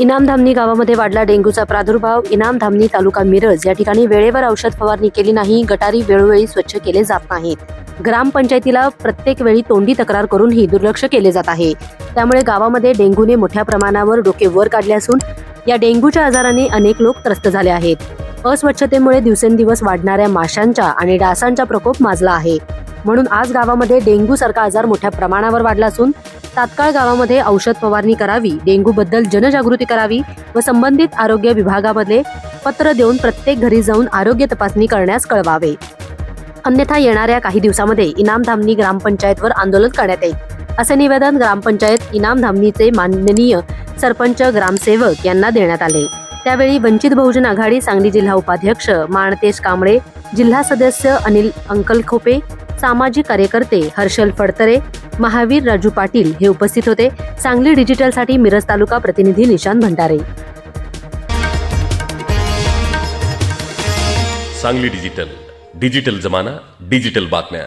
इनामधामणी गावामध्ये वाढला डेंग्यूचा प्रादुर्भाव. इनामधामणी तालुका मिरज या ठिकाणी वेळेवर औषध फवारणी केली नाही. गटारी वेळोवेळी स्वच्छ केले जात नाहीत. ग्रामपंचायतीला प्रत्येक वेळी तोंडी तक्रार करूनही दुर्लक्ष केले जात आहे. त्यामुळे गावामध्ये डेंग्यूने मोठ्या प्रमाणावर डोके वर काढले असून या डेंग्यूच्या आजाराने अनेक लोक त्रस्त झाले आहेत. अस्वच्छतेमुळे दिवसेंदिवस वाढणाऱ्या माशांच्या आणि डासांचा प्रकोप माजला आहे. म्हणून आज गावामध्ये डेंग्यू सारखा आजार मोठ्या प्रमाणावर वाढला असून तात्काळ गावामध्ये औषध फवारणी करावी डेंग्यू बद्दल जनजागृती करावी व संबंधित आरोग्य विभागामध्ये पत्र देऊन प्रत्येक घरी जाऊन आरोग्य तपासणी करण्यास कळवावे. अन्यथा येणाऱ्या काही दिवसामध्ये इनामधामणी ग्रामपंचायतवर आंदोलन करण्यात येईल. असे निवेदन ग्रामपंचायत इनामधामणीचे माननीय सरपंच ग्रामसेवक यांना देण्यात आले. त्यावेळी वंचित बहुजन आघाडी सांगली जिल्हा उपाध्यक्ष माणतेश कांबळे जिल्हा सदस्य अनिल अंकलखोपे सामाजिक कार्यकर्ते हर्षल फडतरे महावीर राजू पाटील हे उपस्थित होते. सांगली डिजिटलसाठी मिरज तालुका प्रतिनिधी निशांत भंडारे. सांगली डिजिटल डिजिटल जमाना डिजिटल बातम्या.